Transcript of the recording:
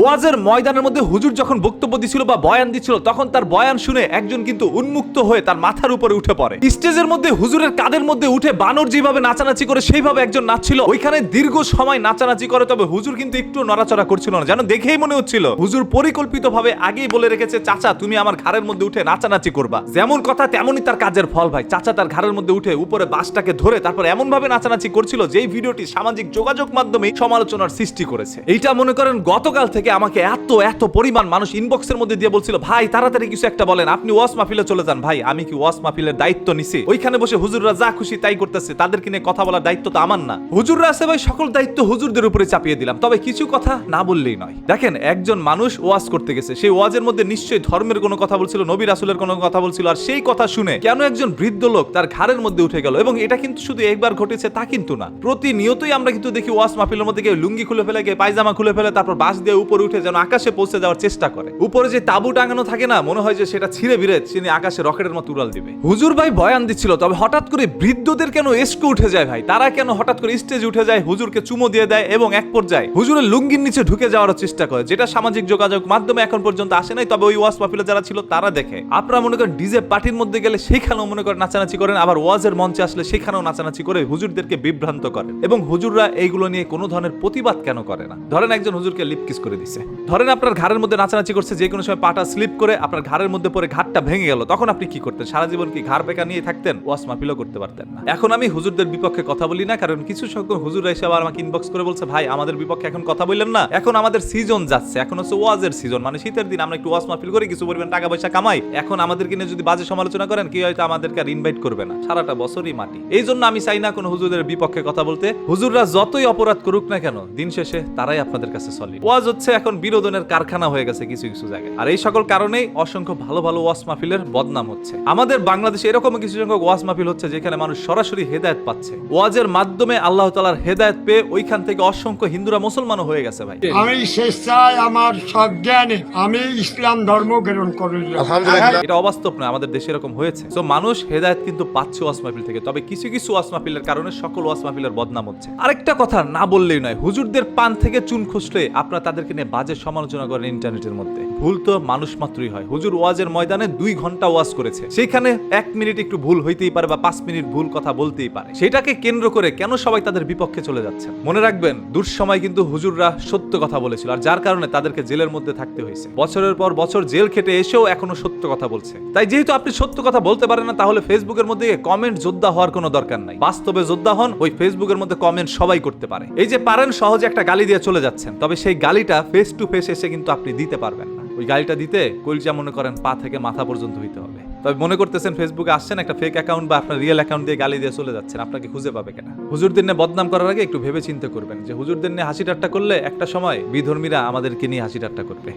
ওয়াজের ময়দানের মধ্যে হুজুর যখন বক্তব্য দিছিল বা বয়ান দিছিল, তখন তার বয়ান শুনে একজন কিন্তু উন্মুক্ত হয়ে তার মাথার উপরে উঠে পড়ে। স্টেজের মধ্যে হুজুরের কাদের মধ্যে উঠে বানর যেভাবে নাচানাচি করে, সেইভাবে একজন নাচছিল। ওইখানে দীর্ঘ সময় নাচানাচি করে, তবে হুজুর কিন্তু একটু নড়াচড়া করছিল না। যেন দেখেই মনে হচ্ছিল, হুজুর পরিকল্পিতভাবে আগেই বলে রেখেছে, চাচা, তুমি আমার ঘাড়ের মধ্যে উঠে নাচানাচি করবা। যেমন কথা, তেমনই তার কাজের ফল ভাই। চাচা তার ঘাড়ের মধ্যে উঠে উপরে বাসটাকে ধরে তারপর এমন ভাবে নাচানাচি করছিল, যেই ভিডিওটি সামাজিক যোগাযোগ মাধ্যমে সমালোচনার সৃষ্টি করেছে। এইটা মনে করেন গতকাল থেকে আমাকে এত এত পরিমাণ মানুষ ইনবক্সের মধ্যে দিয়ে বলছিল, ভাই, তাড়াতাড়ি কিছু একটা বলেন, আপনি ওয়াস মাহফিলে চলে যান। ভাই, আমি কি ওয়াস মাহফিলের দায়িত্ব নিছি? ওইখানে বসে হুজুররা যা খুশি তাই করতেছে, তাদেরকে নিয়ে কথা বলার দায়িত্ব তো আমার না। হুজুররা আছে ভাই, সকল দায়িত্ব হুজুরদের উপরে চাপিয়ে দিলাম। তবে কিছু কথা না বললেই নয়। দেখেন, একজন মানুষ ওয়াজ করতে গেছে, সেই ওয়াজের মধ্যে নিশ্চয়ই ধর্মের কোনো কথা বলছিল, নবী রাসুলের কোনো কথা বলছিল, আর সেই কথা শুনে কেন একজন বৃদ্ধ লোক তার ঘাড়ের মধ্যে উঠে গেল? এবং এটা কিন্তু শুধু একবার ঘটেছে তা কিন্তু না। প্রতিনিয়তই আমরা কিন্তু দেখি ওয়াজ মাহফিলের মধ্যে গিয়ে লুঙ্গি খুলে ফেলে, গিয়ে পায়জামা খুলে ফেলে, তারপর বাস দিয়ে উপরে উঠে যেন আকাশে পৌঁছে যাওয়ার চেষ্টা করে। উপরে যে তাবু টাঙানো থাকে না, মনে হয় যে সেটা ছিঁড়ে বিড়ে তিনি আকাশে রকেটের মতো উড়াল দিবে। হুজুর ভাই বয়ান দিচ্ছিল, তবে হঠাৎ করে বৃদ্ধদের কেন এসকো উঠে যায় ভাই? তারা কেন হঠাৎ করে স্টেজে উঠে যায়, হুজুরকে চুমো দিয়ে দেয় এবং এক পর্যায়ে হুজুরের লুঙ্গির নিচে ঢুকে যাওয়ার চেষ্টা করে, যেটা সামাজিক যোগাযোগ মাধ্যমে এখন পর্যন্ত আসে নাই, তবে ওই ওয়াজ মাহফিলে যারা ছিল তারা দেখে। আপনারা মনে করেন ডিজে পার্টির মধ্যে গেলে সেখানেও মনে করেন নাচানাচি করেন, আবার ওয়াজের মঞ্চে আসলে সেখানেও নাচানাচি করে হুজুরদেরকে বিভ্রান্ত করেন। এবং হুজুররা এইগুলো নিয়ে কোনো ধরনের প্রতিবাদ কেন করে না? ধরেন একজন হুজুরকে লিপ কিস করে দিছে। ধরেন আপনার ঘাড়ের মধ্যে নাচানাচি করছে, যে কোনো সময় পাটা স্লিপ করে আপনার ঘাড়ের মধ্যে পরে ঘাটটা ভেঙে গেল, তখন আপনি কি করতেন? সারা জীবন কি ঘাড় বেকা নিয়ে থাকতেন? ওয়াস মাহফিলও করতে পারতেন না। এখন আমি হুজুরদের বিপক্ষে কথা বলি না, কারণ কিছু সংখ্যক হুজুর এসে আবার আমাকে ইনবক্স করে বলছে, ভাই, আমাদের বিপক্ষে এখন কথা বললেন না। এখন আমাদের সিজন যাচ্ছে, এখন হচ্ছে ওয়াজের সিজন মানে শীতের দিন, আমরা একটু ওয়াজ মাহফিল করি, কিছু পরিমাণ টাকা পয়সা কামাই। এখন আমাদেরকে নিয়ে যদি বাজে সমালোচনা করেন কি হয়তো আমাদেরকে আর ইনভাইট করবে না। সারাটা বছরই মাটি। এই জন্য আমি চাই না কোনো হুজুরদের বিপক্ষে কথা বলতে। হুজুররা যতই অপরাধ করুক না কেন, দিন শেষে তারাই আপনাদের কাছে চলে ওয়াজ হচ্ছে এখন বিনোদনের কারখানা হয়ে গেছে কিছু কিছু জায়গায়। আর এই সকল কারণেই অসংখ্য ভালো ভালো ওয়াজ মাহফিলের বদনাম হচ্ছে। আমাদের বাংলাদেশে এরকম কিছু সংখ্যক ওয়াজ মাহফিল হচ্ছে যেখানে মানুষ সরাসরি হেদায়েত পাচ্ছে। ওয়াজের মাধ্যমে আল্লাহ তালার হেদায়েত পেয়ে ওইখান থেকে অসংখ্য হিন্দুরা মুসলমানও হয়ে গেছে ভাই। আমি স্বেচ্ছায় আমার সজ্ঞানে। আমি ইসলাম ধর্ম গ্রহণ আলহামদুলিল্লাহ। এটা অবাস্তব নয় আমাদের দেশে এরকম হয়েছে। তো মানুষ হেদায়েত কিন্তু পাচ্ছে ওয়াস মাহফিল থেকে। তবে কিছু কিছু ওয়াস মাহফিলের কারণে সকল ওয়াস মাহফিলের বদনাম হচ্ছে। আরেকটা কথা না বললেই নয় হুজুরদের পান থেকে চুন খুসলে আপনারা তাদেরকে নিয়ে বাজে সমালোচনা করেন ইন্টারনেটের মধ্যে। ভুল তো মানুষ মাত্রই হয়। হুজুর ওয়াজের ময়দানে দুই ঘণ্টা ওয়াজ করেছে। সেখানে এক মিনিট একটু ভুল হইতেই পারে বা পাঁচ মিনিট ভুল কথা বলতেই পারে। সেটাকে কেন্দ্র করে কেন সবাই তাদের বিপক্ষে চলে যাচ্ছে মনে রাখবেন, দুঃসময় কিন্তু হুজুররা সত্য কথা বলেছিল আর যার কারণে তাদেরকে জেলের মধ্যে থাকতে হয়েছে। বছরের পর বছর জেল খেটে এসেও এখনও সত্য কথা বলছে। তাই যেহেতু আপনি সত্য কথা বলতে পারেন না, তাহলে ফেসবুকের মধ্যে কমেন্ট যোদ্ধা হওয়ার কোনো দরকার নাই। বাস্তবে যোদ্ধা হন, ওই ফেসবুকের মধ্যে কমেন্ট সবাই করতে পারে। এই যে পারেন, সহজে একটা গালি দিয়ে চলে যাচ্ছেন। তবে সেই গালিটা ফেস টু ফেস এসে কিন্তু আপনি দিতে পারবেন না। ওই গালিটা দিতে কলজা মনে করেন পা থেকে মাথা পর্যন্ত হইতে হবে। তবে মনে করতেছেন ফেসবুকে আসছেন, একটা ফেক অ্যাকাউন্ট বা আপনার রিয়েল অ্যাকাউন্ট দিয়ে গালি দিয়ে চলে যাচ্ছেন, আপনাকে খুঁজে পাবে কেনা। হুজুরদের নিয়ে বদনাম করার আগে একটু ভেবে চিন্তা করবেন যে, হুজুরদের নিয়ে হাসি ঠাট্টা করলে একটা সময় বিধর্মীরা আমাদেরকে নিয়ে হাসি ঠাট্টা করবে।